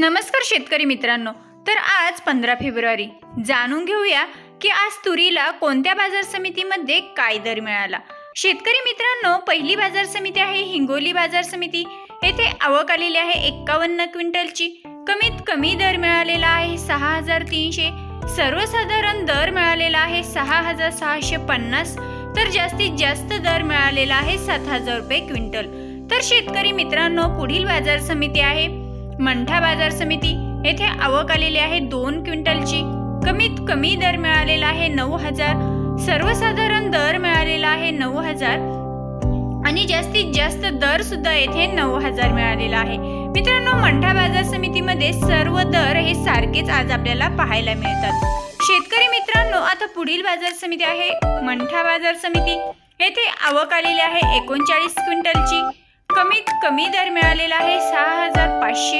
नमस्कार शेतकरी मित्रांनो. तर आज पंधरा फेब्रुवारी. जाणून घेऊया की आज तुरीला कोणत्या बाजार समितीमध्ये काय दर मिळाला? शेतकरी मित्रांनो पहिली बाजार समिती आहे हिंगोली बाजार समिती. येथे आवक आलेली आहे एक्कावन्न क्विंटलची. कमीत कमी दर मिळालेला आहे सहा हजार तीनशे. सर्वसाधारण दर मिळालेला आहे सहा हजार सहाशे पन्नास. तर जास्तीत जास्त दर मिळालेला आहे सात हजार रुपये क्विंटल. तर शेतकरी मित्रांनो पुढील बाजार समिती आहे मंठा बाजार समिती येथे आवक आलेली आहे दोन क्विंटलची. कमीत कमी दर मिळालेला आहे नऊ हजार. सर्वसाधारण दर मिळालेला आहे नऊ हजार. आणि जास्तीत जास्त दर सुद्धा येथे नऊ हजार मिळालेला आहे. मित्रांनो मंठा बाजार समितीमध्ये सर्व दर हे सारखेच आज आपल्याला पाहायला मिळतात. शेतकरी मित्रांनो आता पुढील बाजार समिती आहे मंठा बाजार समिती. येथे आवक आलेली आहे एकोणचाळीस क्विंटलची. कमीत कमी दर मिळालेला आहे सहा हजार पाचशे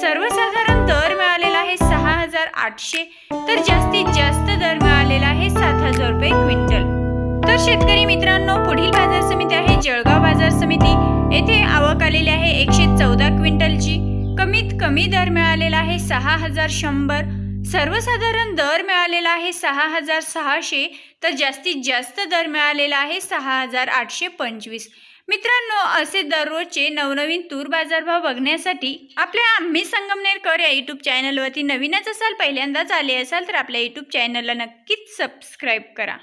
सर्वसाधारण दर मिळालेला आहे सहा हजार आठशे तर जास्तीत जास्त दर मिळालेला आहे सात हजार रुपये क्विंटल. तर शेतकरी मित्रांनो पुढील बाजार समिती आहे जळगाव बाजार समिती. येथे आवक आलेली आहे एकशे चौदा क्विंटलची. कमीत कमी दर मिळालेला आहे सहा हजार शंभर सर्वसाधारण दर मिळालेला आहे सहा हजार सहाशे तर जास्तीत जास्त दर मिळालेला आहे सहा हजार आठशे पंचवीस. मित्रांनो असे दररोजचे नवनवीन तूर बाजारभाव बघण्यासाठी आपल्या आम्ही संगमनेरकर या यूट्यूब चॅनलवरती नवीनच असाल पहिल्यांदाच आले असाल तर आपल्या यूट्यूब चॅनलला नक्कीच सबस्क्राईब करा.